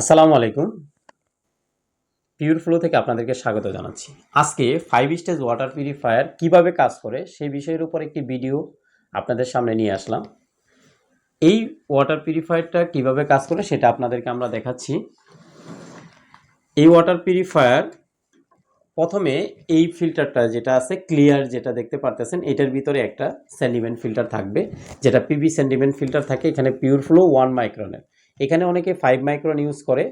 আসসালামু আলাইকুম। Pure flow থেকে আপনাদেরকে স্বাগত জানাচ্ছি। আজকে ফাইভ স্টেজ ওয়াটার পিউরিফায়ার কীভাবে কাজ করে সেই বিষয়ের উপর একটি ভিডিও আপনাদের সামনে নিয়ে আসলাম। এই ওয়াটার পিউরিফায়ারটা কীভাবে কাজ করে সেটা আপনাদেরকে আমরা দেখাচ্ছি। এই ওয়াটার পিউরিফায়ার প্রথমে এই ফিল্টারটা যেটা আছে ক্লিয়ার যেটা দেখতে পারতেছেন, এটার ভিতরে একটা সেন্ডিমেন্ট ফিল্টার থাকবে। যেটা পিবি সেন্ডিমেন্ট ফিল্টার থাকে, এখানে পিওর ফ্লো ওয়ান মাইক্রনের এখানে অনেকে ফাইভ মাইক্রন ইউজ করে,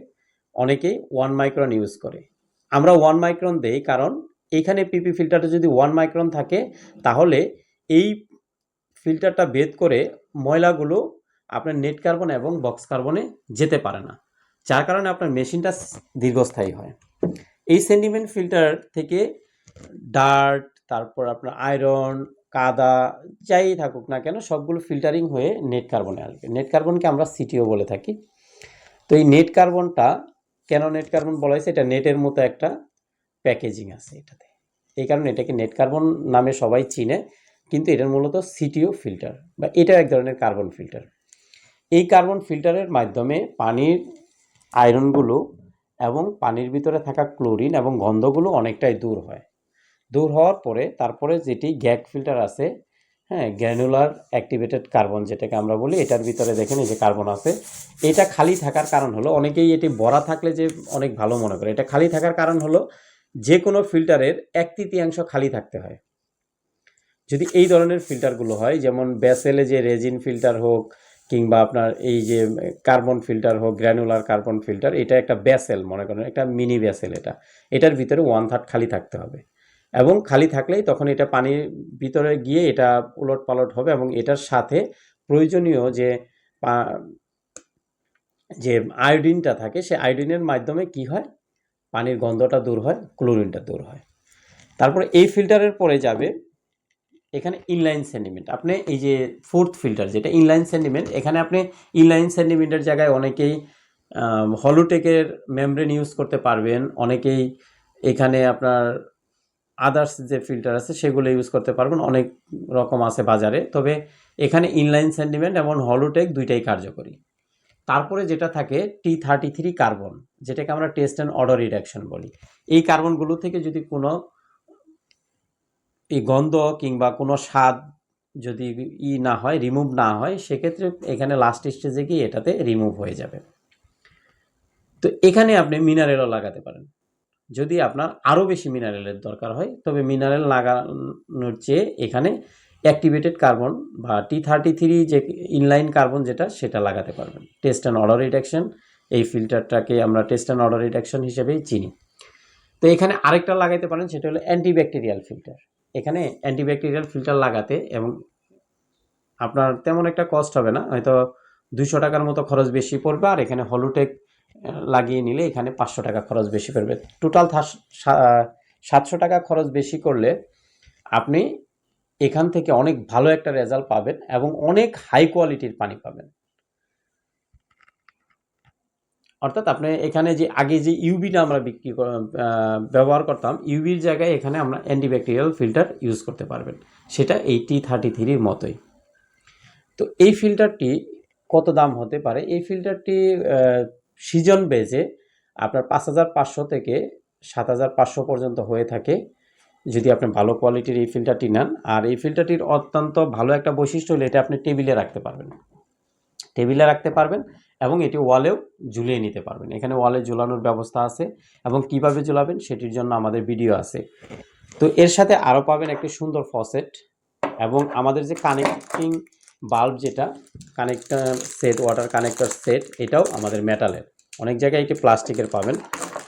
অনেকে ওয়ান মাইক্রন ইউজ করে। আমরা ওয়ান মাইক্রন দেই কারণ এখানে পিপি ফিল্টারটা যদি ওয়ান মাইক্রন থাকে, তাহলে এই ফিল্টারটা বেদ করে ময়লাগুলো আপনার নেট কার্বন এবং বক্স কার্বনে যেতে পারে না, যার কারণে আপনার মেশিনটা দীর্ঘস্থায়ী হয়। এই সেন্টিমেন্ট ফিল্টার থেকে ডার্ট তারপর আপনার আয়রন কাদা, যাই থাকুক না কেন, সবগুলো ফিল্টারিং হয়ে নেট কার্বনে আসবে। নেট কার্বনকে আমরা সিটিও বলে থাকি। তো এই নেট কার্বনটা কেন নেট কার্বন বলা হয়েছে? এটা নেটের মতো একটা প্যাকেজিং আছে এটাতে। এই কারণে এটাকে নেট কার্বন নামে সবাই চিনে, কিন্তু এটার মূলত সিটিও ফিল্টার বা এটাও এক ধরনের কার্বন ফিল্টার এই কার্বন ফিল্টারের মাধ্যমে পানির আয়রনগুলো এবং পানির ভিতরে থাকা ক্লোরিন এবং গন্ধগুলো অনেকটাই দূর হয়। দূর হওয়ার পরে তারপরে যেটি গ্যাক ফিল্টার আছে হ্যাঁ গ্র্যানুলার অ্যাক্টিভেটেড কার্বন যেটাকে আমরা বলি, এটার ভিতরে দেখেন এই যে কার্বন আছে, এটা খালি থাকার কারণ হলো, অনেকেই এটি ভরা থাকলে যে অনেক ভালো মনে করে, এটা খালি থাকার কারণ হলো যে কোনো ফিল্টারের এক তৃতীয়াংশ খালি থাকতে হয়। যদি এই ধরনের ফিল্টারগুলো হয়, যেমন ব্যাসেলে যে রেজিন ফিল্টার হোক, কিংবা আপনার এই যে কার্বন ফিল্টার হোক গ্র্যানুলার কার্বন ফিল্টার এটা একটা ব্যাসেল মনে করেন, একটা মিনি ব্যাসেল এটা, এটার ভিতরে ওয়ান থার্ড খালি থাকতে হবে। এবং খালি থাকলেই তখন এটা পানির ভিতরে গিয়ে এটা উলট পালট হবে এবং এটার সাথে প্রয়োজনীয় যে যে আয়োডিনটা থাকে, সে আয়োডিনের মাধ্যমে কি হয়? পানির গন্ধটা দূর হয়, ক্লোরিনটা দূর হয়। তারপরে এই ফিল্টারের পরে যাবে এখানে ইনলাইন সেন্টিমেন্ট আপনি এই যে ফোর্থ ফিল্টার, যেটা ইনলাইন সেন্টিমেন্ট এখানে আপনি ইনলাইন সেন্টিমেন্টের জায়গায় অনেকেই হলুটেকের মেমব্রেন ইউজ করতে পারবেন। অনেকেই এখানে আপনার আদার্স যে ফিল্টার আছে, সেগুলো ইউজ করতে পারবেন। অনেক রকম আছে বাজারে। তবে এখানে ইনলাইন সেন্টিমেন্ট এবং হলুটেক দুইটাই কার্যকরী। তারপরে যেটা থাকে টি থার্টি থ্রি কার্বন যেটাকে আমরা টেস্ট অ্যান্ড অর্ডার রিডাকশন বলি। এই কার্বনগুলো থেকে যদি কোনো এই গন্ধ কিংবা কোনো স্বাদ যদি ই না হয় রিমুভ না হয়, সেক্ষেত্রে এখানে লাস্ট স্টেজে গিয়ে এটাতে রিমুভ হয়ে যাবে। তো এখানে আপনি মিনারেলও লাগাতে পারেন। যদি আপনার আরও বেশি মিনারেলের দরকার হয়, তবে মিনারেল লাগানোর চেয়ে এখানে অ্যাক্টিভেটেড কার্বন বা টি থার্টি থ্রি যে ইনলাইন কার্বন যেটা, সেটা লাগাতে পারবেন। টেস্ট অ্যান্ড অর্ডার রিডাকশন এই ফিল্টারটাকে আমরা টেস্ট অ্যান্ড অর্ডার রিডাকশন হিসেবেই চিনি। তো এখানে আরেকটা লাগাইতে পারেন, সেটা হলো অ্যান্টিব্যাকটেরিয়াল ফিল্টার এখানে অ্যান্টিব্যাকটেরিয়াল ফিল্টার লাগাতে এবং আপনার তেমন একটা কস্ট হবে না, হয়তো দুশো টাকার মতো খরচ বেশি পড়বে, আর এখানে হলুটেক লাগিয়ে নিলে এখানে পাঁচশো টাকা খরচ বেশি পড়বে টোটাল সাতশো টাকা খরচ বেশি করলে আপনি এখান থেকে অনেক ভালো একটা রেজাল্ট পাবেন এবং অনেক হাই কোয়ালিটির পানি পাবেন। অর্থাৎ আপনি এখানে যে আগে যে ইউবিটা আমরা বিক্রি ব্যবহার করতাম ইউবির জায়গায় এখানে আমরা অ্যান্টিব্যাকটেরিয়াল ফিল্টার ইউজ করতে পারবেন। সেটা এই টি থার্টি থ্রির মতোই। তো এই ফিল্টারটি কত দাম হতে পারে? এই ফিল্টারটি সিজন বেজে আপনার পাঁচ হাজার পাঁচশো থেকে সাত হাজার পাঁচশো পর্যন্ত হয়ে থাকে। যদি আপনি ভালো কোয়ালিটির এই ফিল্টারটি নেন, আর এই ফিল্টারটির অত্যন্ত ভালো একটা বৈশিষ্ট্য হলো এটা আপনি টেবিলে রাখতে পারবেন। টেবিলে রাখতে পারবেন এবং এটি ওয়ালেও ঝুলিয়ে নিতে পারবেন। এখানে ওয়ালে ঝুলানোর ব্যবস্থা আছে এবং কীভাবে ঝুলাবেন সেটির জন্য আমাদের ভিডিও আছে। তো এর সাথে আরও পাবেন একটি সুন্দর ফসেট এবং আমাদের যে কানেক্টিং বাল্ব যেটা connector set water connector set এটাও আমাদের মেটালের অনেক জায়গায় এটি প্লাস্টিকের পাবেন।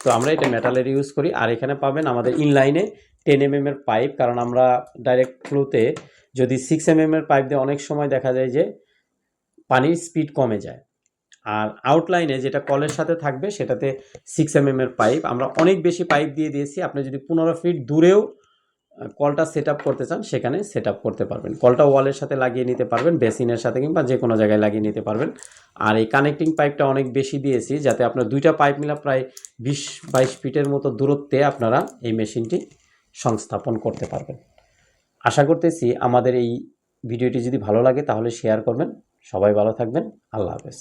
তো আমরা এটা মেটালের ইউজ করি। আর এখানে পাবেন আমাদের ইনলাইনে টেন এম এর পাইপ কারণ আমরা ডাইরেক্ট ফ্লোতে যদি সিক্স এম এর পাইপ দিয়ে অনেক সময় দেখা যায় যে পানির স্পিড কমে যায়। আর আউটলাইনে যেটা কলের সাথে থাকবে, সেটাতে সিক্স এম এর পাইপ আমরা অনেক বেশি পাইপ দিয়ে দিয়েছি। আপনি যদি পনেরো ফিট দূরেও কলটা সেট করতে চান, সেখানে সেট করতে পারবেন। কলটা ওয়ালের সাথে লাগিয়ে নিতে পারবেন বেসিনের সাথে কিংবা যে কোনো জায়গায় লাগিয়ে নিতে পারবেন। আর এই কানেক্টিং পাইপটা অনেক বেশি দিয়েছি, যাতে আপনার দুইটা পাইপ মিলা প্রায় বিশ বাইশ ফিটের মতো দূরত্বে আপনারা এই মেশিনটি সংস্থাপন করতে পারবেন। আশা করতেছি আমাদের এই ভিডিওটি যদি ভালো লাগে তাহলে শেয়ার করবেন। সবাই ভালো থাকবেন। আল্লাহ হাফেজ।